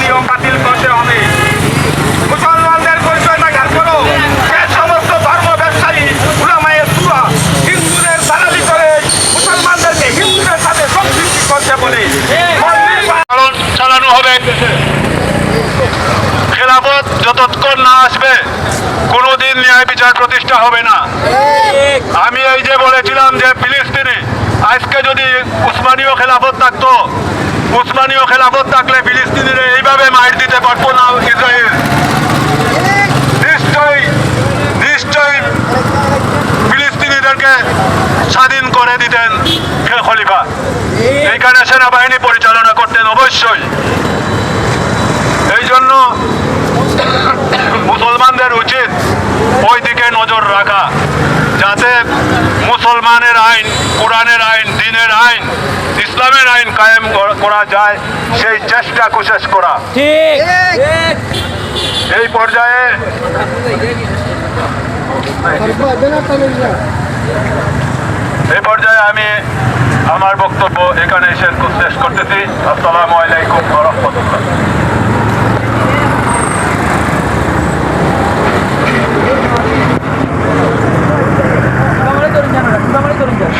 নিয়ম বাতিল করতে হবে। মুসলমানদের ধর্ম ব্যবসায়ী হিন্দুদের দালালি হিন্দুদের সাথে সম্পৃক্তি করতে বলে। চালানো খেলাফত যতক্ষণ না আসবে, কোনোদিন ন্যায় বিচার প্রতিষ্ঠা হবে না। আমি এই যে বলেছিলাম যে ফিলিস্তিনে আজকে যদি উসমানীয় খেলাফত থাকতো, উসমানীয় খেলাফত থাকলে ফিলিস্তিনের এইভাবে মাইর দিতে পারতো না ইসরায়েল। নিশ্চয়ই নিশ্চয়ই ফিলিস্তিনিদেরকে স্বাধীন করে দিতেন খলিফা। এইখানে সেনাবাহিনী পরিচালনা করতেন অবশ্যই। এই জন্য মুসলমানদের উচিত ওই দিকে নজর রাখা, যাতে মুসলমানের আইন কোরআনের আইন দিনের আইন ইসলামের আইন কায়েম করা যায় সেই চেষ্টা কোশেষ করা। এই পর্যায়ে এই পর্যায়ে আমি আমার বক্তব্য এখানে শেষ শেষ করতেছি। আসসালামু আলাইকুম রাহমাতুল্লাহ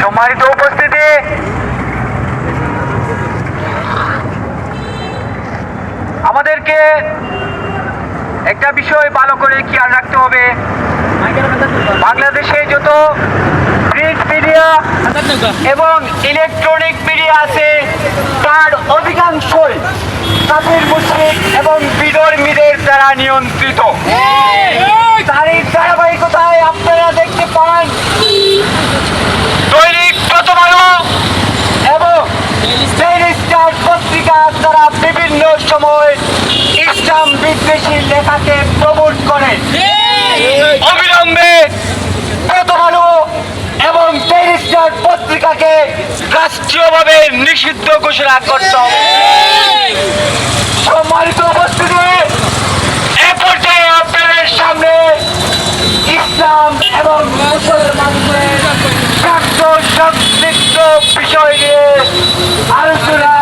সম্মানিত উপস্থিতি আমাদেরকে একটা বিষয় ভালো করে খেয়াল রাখতে হবে। বাংলাদেশে যত প্রিন্ট মিডিয়া এবং ইলেকট্রনিক মিডিয়া আছে, তার অধিকাংশই কাফির মুসলিম এবং বিধর্মীদের দ্বারা নিয়ন্ত্রিত। তার এই ধারাবাহিকতায় আপনারা দেখতে পান দৈনিক প্রথম আলো এবং পত্রিকা তারা বিভিন্ন সময় ইসলাম বিদ্বেষী লেখাকে প্রমোট করে। অবিলম্বে প্রথম এবং ট্যারিস্টার পত্রিকাকে রাষ্ট্রীয়ভাবে নিষিদ্ধ ঘোষণা করত। সম্মানিত উপস্থিতি এ পর্যায়ে আপনাদের সামনে ইসলাম এবং মুসলমানদের স্বার্থ সংশ্লিষ্ট বিষয় নিয়ে আলোচনা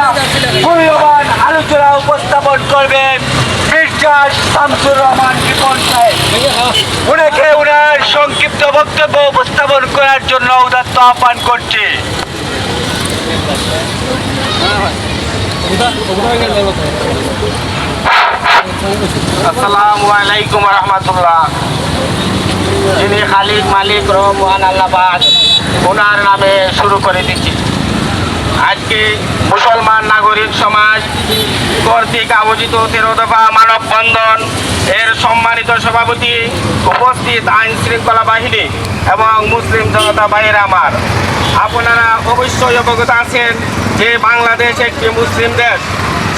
মূল্যবান আলোচনা উপস্থাপন করবেন মির্জা শামসুর রহমান রিপন সাহেব। উনাকে উনার সংক্ষিপ্ত বক্তব্য উপস্থাপন করার জন্য উদাত্ত আহ্বান করছি। আসসালামু আলাইকুম রহমতুল্লাহ। যিনি খালিক মালিক রহমান আল্লাহবাদ ওনার নামে শুরু করে দিচ্ছি। আজকে মুসলমান নাগরিক সমাজ কর্তৃক আয়োজিত তেরো দফা মানববন্ধন এর সম্মানিত সভাপতি উপস্থিত আইন শৃঙ্খলা বাহিনী এবং মুসলিম জনতা ভাইয়ের আমার। আপনারা অবশ্যই অবগত আছেন যে বাংলাদেশ একটি মুসলিম দেশ।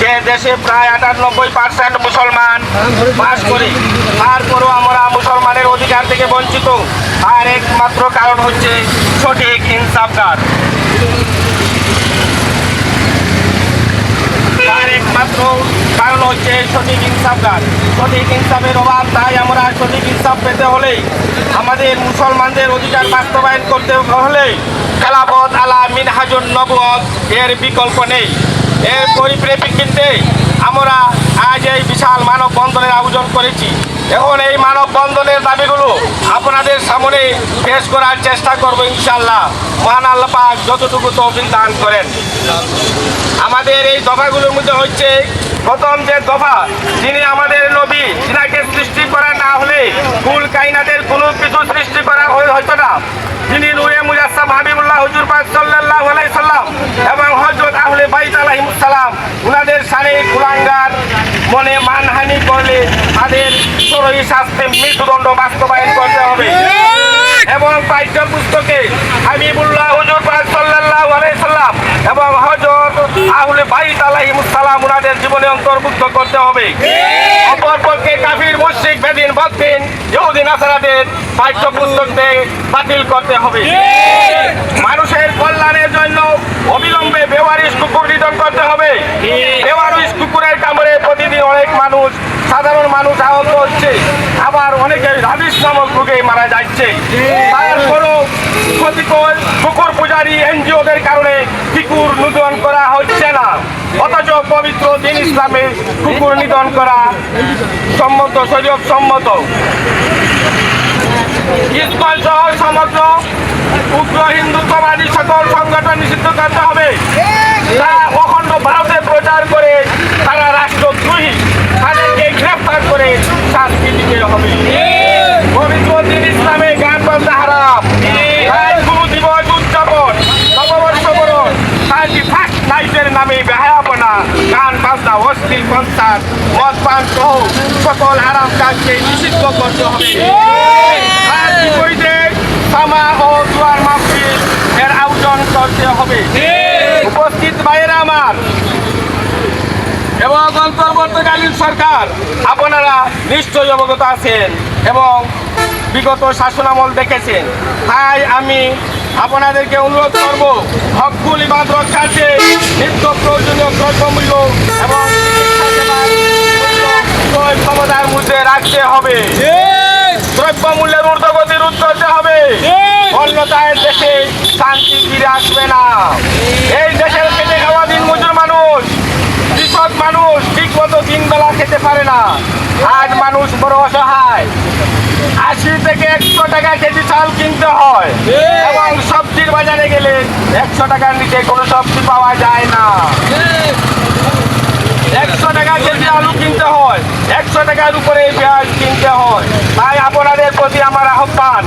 যে দেশে প্রায় আটানব্বই পার্সেন্ট মুসলমান বাস করি। তারপরও আমরা মুসলমানের অধিকার থেকে বঞ্চিত। আর একমাত্র কারণ হচ্ছে সঠিক ইনসাফগার তার একমাত্র কারণ হচ্ছে সঠিক ইনসাফগার সঠিক ইনসাফের অভাব, তাই আমরা সঠিক ইনসাফ পেতে হলে আমাদের মুসলমানদের অধিকার বাস্তবায়ন করতে হলে খেলাফত আলা মিনহাজুন নবুয়ত এর বিকল্প নেই। এর পরিপ্রেক্ষিতে আমরা আজ এই বিশাল মানব বন্ধনের আয়োজন করেছি। এখন এই মানববন্ধনের দাবিগুলো আপনাদের সামনে পেশ করার চেষ্টা করব ইনশাল্লাহ মহান আল্লাহ পাক যতটুকু তৌফিক দান করেন। আমাদের এই দফাগুলোর মধ্যে হচ্ছে, প্রথম যে দফা, যিনি আমাদের নবী, যিনাকে সৃষ্টি করা না হলে কুল কাইনাদের কোনো কিছু সৃষ্টি করা হতো না। যিনি নুরে মুজাসসাম হাবিবুল্লাহ হুজুর পাক সাল্লাল্লাহু আলাইহি সাল্লাম এবং হযরত আহলে বাইত সালাম, উনাদের সানে কুলাঙ্গার মনে মানহানি করলে তাদের সরই শাস্তে মৃত্যুদণ্ড বাস্তবায়ন করতে হবে। এবং পাঠ্য পুস্তকে হাবিবুল্লাহ হুজুর পাক সাল্লাল্লাহু আলাইহি সাল্লাম এবং হযরত আহলে বাইত আলাইহিস সালাম উনাদের জীবনে অন্তর্ভুক্ত করতে হবে। অপরপক্ষে কাফির মুশরিক বেদিন ইহুদি নাসারাদের পাঠ্য পুস্তক থেকে বাতিল করতে হবে। মানুষের কল্যাণের জন্য অবিলম্বে বেওয়ারিশ কুকুর নিধন করতে হবে। বেওয়ারিশ কুকুরের কামড়ে প্রতিদিন অনেক মানুষ সাধারণ মানুষ আহত হচ্ছে। আবার অনেকে রাবিশ নামক রোগে মারা যাচ্ছে। তারপরও ক্ষতিকর কুকুর পূজারী এনজিওদের কারণে কুকুর নিধন করা হচ্ছে না। অথচ পবিত্র দিন ইসলামে কুকুর নিধন করা সম্মত, শরীয়ত সম্মত। ইসকন সহ সমগ্র উগ্র হিন্দুত্ববাদী সকল সংগঠন নিষিদ্ধ করতে হবে। তারা অখণ্ড ভারতে প্রচার করে তারা রাষ্ট্রদ্রোহী। তাদেরকে গ্রেফতার করে শাস্তি দিতে হবে। সকল হারাম কাজকে নিষিদ্ধ করতে হবে। আর বিপরীতে সামা ও দুয়ার মাহফিল এর আয়োজন করতে হবে। উপস্থিত ভাইয়েরা আমার এবং অন্তর্বর্তীকালীন সরকার, আপনারা নিশ্চয়ই অবগত আছেন এবং বিগত শাসনামল দেখেছেন। তাই আমি আপনাদেরকে অনুরোধ করব হকুল ইবাদ রক্ষার্থে নিত্য প্রয়োজনীয় দ্রব্যমূল্য এবং ক্রয় ক্ষমতার মধ্যে রাখতে হবে। দ্রব্যমূল্যের ঊর্ধ্বগতি রোধ করতে হবে। অন্যথায় দেশে শান্তি ফিরে আসবে না। এই দেশের খেটে খাওয়া দিন মজুর মানুষ কৃষক মানুষ ঠিক মতো তিন বেলা খেতে পারে না। আজ মানুষ বড় অসহায়। আশি থেকে একশো টাকা কেজি চাল কিনতে হয়। এবং সবজির বাজারে গেলে একশো টাকার নিচে কোনো সবজি পাওয়া যায় না। একশো টাকা কেজি আলু কিনতে হয়। একশো টাকার উপরে পেঁয়াজ কিনতে হয়। তাই আপনাদের প্রতি আমার আহ্বান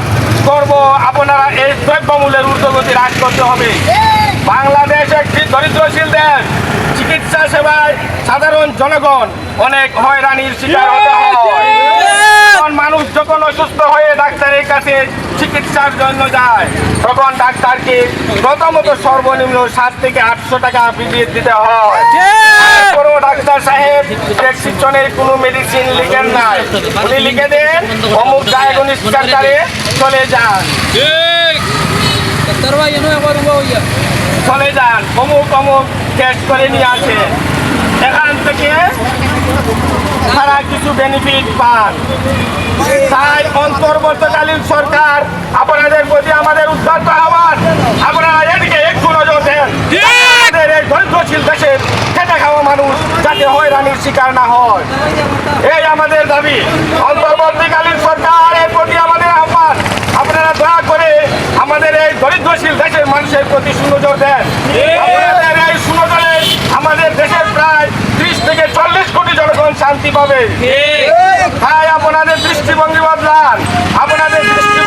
করব, আপনারা এই দ্রব্যমূল্যের ঊর্ধ্বগতি হ্রাস করতে হবে। বাংলাদেশ একটি দরিদ্রশীল দেশ। চিকিৎসা সেবায় সাধারণ জনগণ অনেক হয়রানির শিকার হয়। মানুষ যখন অসুস্থ হয়ে ডাক্তারের কাছে চিকিৎসার জন্য যায়, তখন ডাক্তারকে প্রথমত সর্বনিম্ন সাত থেকে আটশো টাকা বিলিয়ে দিতে হয়। ডাক্তার সাহেব প্রেসক্রিপশনের কোনো মেডিসিন লিখেন নাই। উনি লিখে দেন, অমুক ডায়াগনিস সেন্টারে চলে যান. চলে যান, অমুক অমুক টেস্ট করে নিয়ে আসেন। এখান থেকে তারা কিছু বেনিফিট পান। তাই অন্তর্বর্তীকালীন সরকার আপনাদের প্রতি আমাদের উদ্ধার আহ্বান আপনারা এদিকে একটু নজর দেন আমাদের এই দরিদ্রশীল দেশের খেটে খাওয়া মানুষ যাতে হয়রানির শিকার না হয়। এই আমাদের দাবি। অন্তর্বর্তীকালীন সরকারের প্রতি আমাদের আহ্বান। আপনারা দয়া করে আমাদের এই দরিদ্রশীল দেশের মানুষের প্রতি সুনজর দেন। আপনাদের এই সুনজরে আমাদের দেশের প্রায় ত্রিশ থেকে চল্লিশ কোটি জনগণ শান্তি পাবে। তাই আপনাদের দৃষ্টিভঙ্গি বদলান। আপনাদের দৃষ্টিভঙ্গি